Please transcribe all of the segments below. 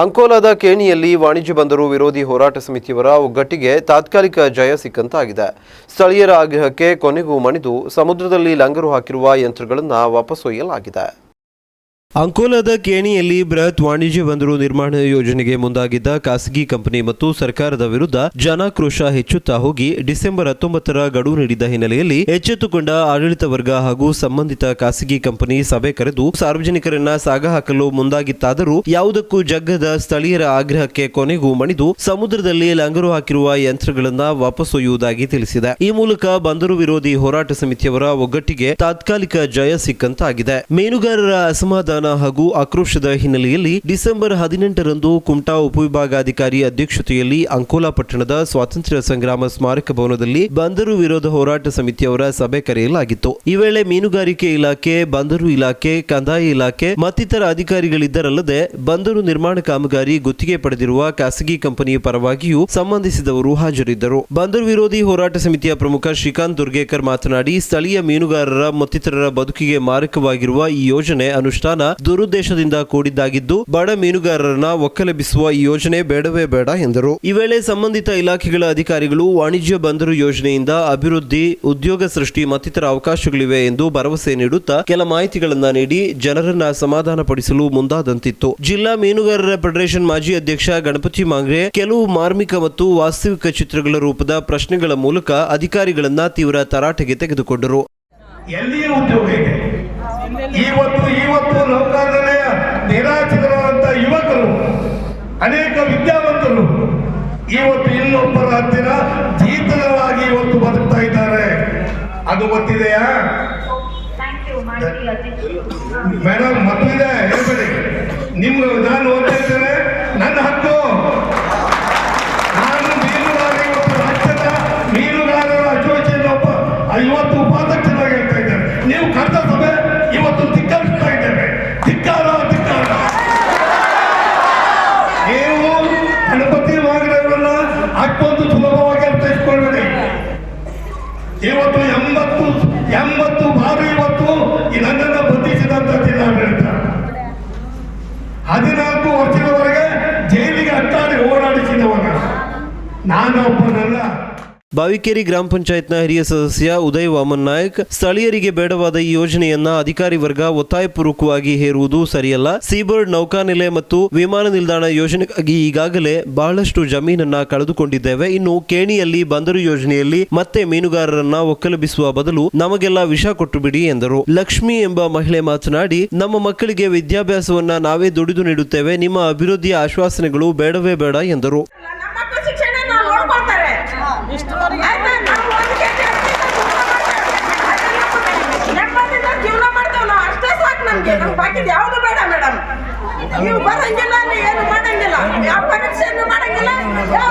ಅಂಕೋಲಾದ ಕೇಣಿಯಲ್ಲಿ ವಾಣಿಜ್ಯ ಬಂದರು ವಿರೋಧಿ ಹೋರಾಟ ಸಮಿತಿಯವರ ಒಗ್ಗಟ್ಟಿಗೆ ತಾತ್ಕಾಲಿಕ ಜಯ ಸಿಕ್ಕಂತಾಗಿದೆ. ಸ್ಥಳೀಯರ ಆಗ್ರಹಕ್ಕೆ ಕೊನೆಗೂ ಮಣಿದು ಸಮುದ್ರದಲ್ಲಿ ಲಂಗರು ಹಾಕಿರುವ ಯಂತ್ರಗಳನ್ನು ವಾಪಸೊಯ್ಯಲಾಗಿದೆ ಅಂಕೋಲಾದ ಕೇಣಿಯಲ್ಲಿ ಬೃಹತ್ ವಾಣಿಜ್ಯ ಬಂದರು ನಿರ್ಮಾಣ ಯೋಜನೆಗೆ ಮುಂದಾಗಿದ್ದ ಖಾಸಗಿ ಕಂಪನಿ ಮತ್ತು ಸರ್ಕಾರದ ವಿರುದ್ಧ ಜನಾಕ್ರೋಶ ಹೆಚ್ಚುತ್ತಾ ಹೋಗಿ ಡಿಸೆಂಬರ್ ಹತ್ತೊಂಬತ್ತರ ಗಡುವು ನೀಡಿದ ಹಿನ್ನೆಲೆಯಲ್ಲಿ ಎಚ್ಚೆತ್ತುಕೊಂಡ ಆಡಳಿತ ವರ್ಗ ಹಾಗೂ ಸಂಬಂಧಿತ ಖಾಸಗಿ ಕಂಪನಿ ಸಭೆ ಕರೆದು ಸಾರ್ವಜನಿಕರನ್ನ ಸಾಗ ಹಾಕಲು ಮುಂದಾಗಿತ್ತಾದರೂ ಯಾವುದಕ್ಕೂ ಜಗ್ಗದ ಸ್ಥಳೀಯರ ಆಗ್ರಹಕ್ಕೆ ಕೊನೆಗೂ ಮಣಿದು ಸಮುದ್ರದಲ್ಲಿ ಲಂಗರು ಹಾಕಿರುವ ಯಂತ್ರಗಳನ್ನ ವಾಪಸೊಯ್ಯುವುದಾಗಿ ತಿಳಿಸಿದೆ. ಈ ಮೂಲಕ ಬಂದರು ವಿರೋಧಿ ಹೋರಾಟ ಸಮಿತಿಯವರ ಒಗ್ಗಟ್ಟಿಗೆ ತಾತ್ಕಾಲಿಕ ಜಯ ಸಿಕ್ಕಂತಾಗಿದೆ. ಮೀನುಗಾರರ ಅಸಮಾಧಾನ ಹಾಗೂ ಆಕ್ರೋಶದ ಹಿನ್ನೆಲೆಯಲ್ಲಿ ಡಿಸೆಂಬರ್ ಹದಿನೆಂಟರಂದು ಕುಮಟಾ ಉಪವಿಭಾಗಾಧಿಕಾರಿ ಅಧ್ಯಕ್ಷತೆಯಲ್ಲಿ ಅಂಕೋಲಾ ಪಟ್ಟಣದ ಸ್ವಾತಂತ್ರ್ಯ ಸಂಗ್ರಾಮ ಸ್ಮಾರಕ ಭವನದಲ್ಲಿ ಬಂದರು ವಿರೋಧ ಹೋರಾಟ ಸಮಿತಿಯವರ ಸಭೆ ಕರೆಯಲಾಗಿತ್ತು. ಈ ವೇಳೆ ಮೀನುಗಾರಿಕೆ ಇಲಾಖೆ, ಬಂದರು ಇಲಾಖೆ, ಕಂದಾಯ ಇಲಾಖೆ ಮತ್ತಿತರ ಅಧಿಕಾರಿಗಳಿದ್ದರಲ್ಲದೆ ಬಂದರು ನಿರ್ಮಾಣ ಕಾಮಗಾರಿ ಗುತ್ತಿಗೆ ಪಡೆದಿರುವ ಖಾಸಗಿ ಕಂಪನಿಯ ಪರವಾಗಿಯೂ ಸಂಬಂಧಿಸಿದವರು ಹಾಜರಿದ್ದರು. ಬಂದರು ವಿರೋಧಿ ಹೋರಾಟ ಸಮಿತಿಯ ಪ್ರಮುಖ ಶ್ರೀಕಾಂತ್ ದುರ್ಗೇಕರ್ ಮಾತನಾಡಿ, ಸ್ಥಳೀಯ ಮೀನುಗಾರರ ಮತ್ತಿತರರ ಬದುಕಿಗೆ ಮಾರಕವಾಗಿರುವ ಈ ಯೋಜನೆ ಅನುಷ್ಠಾನ ದುರುದ್ದೇಶದಿಂದ ಕೂಡಿದ್ದಾಗಿದ್ದು ಬಡ ಮೀನುಗಾರರನ್ನ ಒಕ್ಕಲೆಬ್ಬಿಸುವ ಈ ಯೋಜನೆ ಬೇಡವೇ ಬೇಡ ಎಂದರು. ಈ ವೇಳೆ ಸಂಬಂಧಿತ ಇಲಾಖೆಗಳ ಅಧಿಕಾರಿಗಳು ವಾಣಿಜ್ಯ ಬಂದರು ಯೋಜನೆಯಿಂದ ಅಭಿವೃದ್ಧಿ, ಉದ್ಯೋಗ ಸೃಷ್ಟಿ ಮತ್ತಿತರ ಅವಕಾಶಗಳಿವೆ ಎಂದು ಭರವಸೆ ನೀಡುತ್ತಾ ಕೆಲ ಮಾಹಿತಿಗಳನ್ನ ನೀಡಿ ಜನರನ್ನ ಸಮಾಧಾನಪಡಿಸಲು ಮುಂದಾದಂತಿತ್ತು. ಜಿಲ್ಲಾ ಮೀನುಗಾರರ ಫೆಡರೇಷನ್ ಮಾಜಿ ಅಧ್ಯಕ್ಷ ಗಣಪತಿ ಮಾಂಗ್ರೆ ಕೆಲವು ಮಾರ್ಮಿಕ ಮತ್ತು ವಾಸ್ತವಿಕ ಚಿತ್ರಗಳ ರೂಪದ ಪ್ರಶ್ನೆಗಳ ಮೂಲಕ ಅಧಿಕಾರಿಗಳನ್ನ ತೀವ್ರ ತರಾಟೆಗೆ ತೆಗೆದುಕೊಂಡರು. ಇವತ್ತು ಇವತ್ತು ನೌಕಾದನೆಯ ನಿರಾಶ್ರಿತರಾದಂಥ ಯುವಕರು, ಅನೇಕ ವಿದ್ಯಾವಂತರು ಇವತ್ತು ಇನ್ನೊಬ್ಬರ ಹತ್ತಿರ ಜೀತನವಾಗಿ ಇವತ್ತು ಬದುಕ್ತಾ ಇದ್ದಾರೆ. ಅದು ಗೊತ್ತಿದೆಯಾ? ಮೇಡಮ್ ಮತ್ತಿದೆ ಹೇಳ್ಬೇಡಿ. ನಿಮ್ಗೆ ನಾನು ಓದ್ತಾ ಇದ್ದೇನೆ, ನನ್ನ ಹಕ್ಕು. ಇವತ್ತು ಎಂಬತ್ತು ಎಂಬತ್ತು ಬಾರಿ ಇವತ್ತು ನನ್ನ ನನ್ನನ್ನು ಬಂಧಿಸಿದಂತ ಜಿಲ್ಲಾಡಳಿತ. ಹದಿನಾಲ್ಕು ವರ್ಷದವರೆಗೆ ಜೈಲಿಗೆ ಅಟ್ಟಾಡಿ ಓಡಾಡಿಸಿದವನ ನಾನೊಬ್ಬನಲ್ಲ. ಬಾವಿಕೇರಿ ಗ್ರಾಮ ಪಂಚಾಯತ್ನ ಹಿರಿಯ ಸದಸ್ಯ ಉದಯ್ ವಾಮನ್ ನಾಯಕ್, ಸ್ಥಳೀಯರಿಗೆ ಬೇಡವಾದ ಈ ಯೋಜನೆಯನ್ನ ಅಧಿಕಾರಿ ವರ್ಗ ಒತ್ತಾಯಪೂರ್ವಕವಾಗಿ ಹೇರುವುದು ಸರಿಯಲ್ಲ. ಸೀಬರ್ಡ್ ನೌಕಾನೆಲೆ ಮತ್ತು ವಿಮಾನ ನಿಲ್ದಾಣ ಯೋಜನೆಗಾಗಿ ಈಗಾಗಲೇ ಬಹಳಷ್ಟು ಜಮೀನನ್ನ ಕಳೆದುಕೊಂಡಿದ್ದೇವೆ. ಇನ್ನು ಕೇಣಿಯಲ್ಲಿ ಬಂದರು ಯೋಜನೆಯಲ್ಲಿ ಮತ್ತೆ ಮೀನುಗಾರರನ್ನ ಒಕ್ಕಲಬಿಸುವ ಬದಲು ನಮಗೆಲ್ಲ ವಿಷ ಕೊಟ್ಟು ಬಿಡಿ ಎಂದರು. ಲಕ್ಷ್ಮಿ ಎಂಬ ಮಹಿಳೆ ಮಾತನಾಡಿ, ನಮ್ಮ ಮಕ್ಕಳಿಗೆ ವಿದ್ಯಾಭ್ಯಾಸವನ್ನ ನಾವೇ ದುಡಿದು ನೀಡುತ್ತೇವೆ. ನಿಮ್ಮ ಅಭಿವೃದ್ಧಿಯ ಆಶ್ವಾಸನೆಗಳು ಬೇಡವೇ ಬೇಡ ಎಂದರು. ಬಾಕಿದ್ ಯಾವುದು ಬೇಡ ಮೇಡಮ್. ನೀವು ಬರಂಗಿಲ್ಲ ಏನು ಮಾಡಂಗಿಲ್ಲ. ಯಾವ ಪರೀಕ್ಷೆಯನ್ನು ಮಾಡಂಗಿಲ್ಲ ಯಾವ್ದು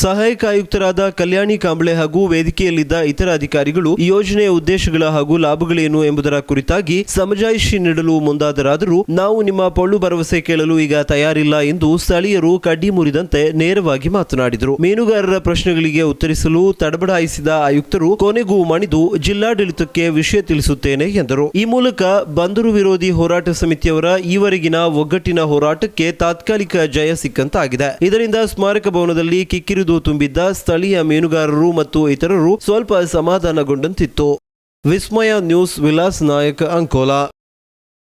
ಸಹಾಯಕ ಆಯುಕ್ತರಾದ ಕಲ್ಯಾಣಿ ಕಾಂಬ್ಳೆ ಹಾಗೂ ವೇದಿಕೆಯಲ್ಲಿದ್ದ ಇತರ ಅಧಿಕಾರಿಗಳು ಈ ಯೋಜನೆಯ ಉದ್ದೇಶಗಳ ಹಾಗೂ ಲಾಭಗಳೇನು ಎಂಬುದರ ಕುರಿತಾಗಿ ಸಮಜಾಯಿಷಿ ನೀಡಲು ಮುಂದಾದರಾದರೂ ನಾವು ನಿಮ್ಮ ಪೊಳ್ಳು ಭರವಸೆ ಕೇಳಲು ಈಗ ತಯಾರಿಲ್ಲ ಎಂದು ಸ್ಥಳೀಯರು ಕಡ್ಡಿ ಮುರಿದಂತೆ ನೇರವಾಗಿ ಮಾತನಾಡಿದರು. ಮೀನುಗಾರರ ಪ್ರಶ್ನೆಗಳಿಗೆ ಉತ್ತರಿಸಲು ತಡಬಡಾಯಿಸಿದ ಆಯುಕ್ತರು ಕೊನೆಗೂ ಮಣಿದು ಜಿಲ್ಲಾಡಳಿತಕ್ಕೆ ವಿಷಯ ತಿಳಿಸುತ್ತೇನೆ ಎಂದರು. ಈ ಮೂಲಕ ಬಂದರು ವಿರೋಧಿ ಹೋರಾಟ ಸಮಿತಿಯವರ ಈವರೆಗಿನ ಒಗ್ಗಟ್ಟಿನ ಹೋರಾಟಕ್ಕೆ ತಾತ್ಕಾಲಿಕ ಜಯ ಸಿಕ್ಕಂತಾಗಿದೆ. ಇದರಿಂದ ಸ್ಮಾರಕ ಭವನದಲ್ಲಿ ಕಿಕ್ಕಿರಿದು ತುಂಬಿದ್ದ ಸ್ಥಳೀಯ ಮೀನುಗಾರರು ಮತ್ತು ಇತರರು ಸ್ವಲ್ಪ ಸಮಾಧಾನಗೊಂಡಂತಿತ್ತು. ವಿಸ್ಮಯ ನ್ಯೂಸ್ ವಿಲಾಸ್ ನಾಯಕ್ ಅಂಕೋಲಾ.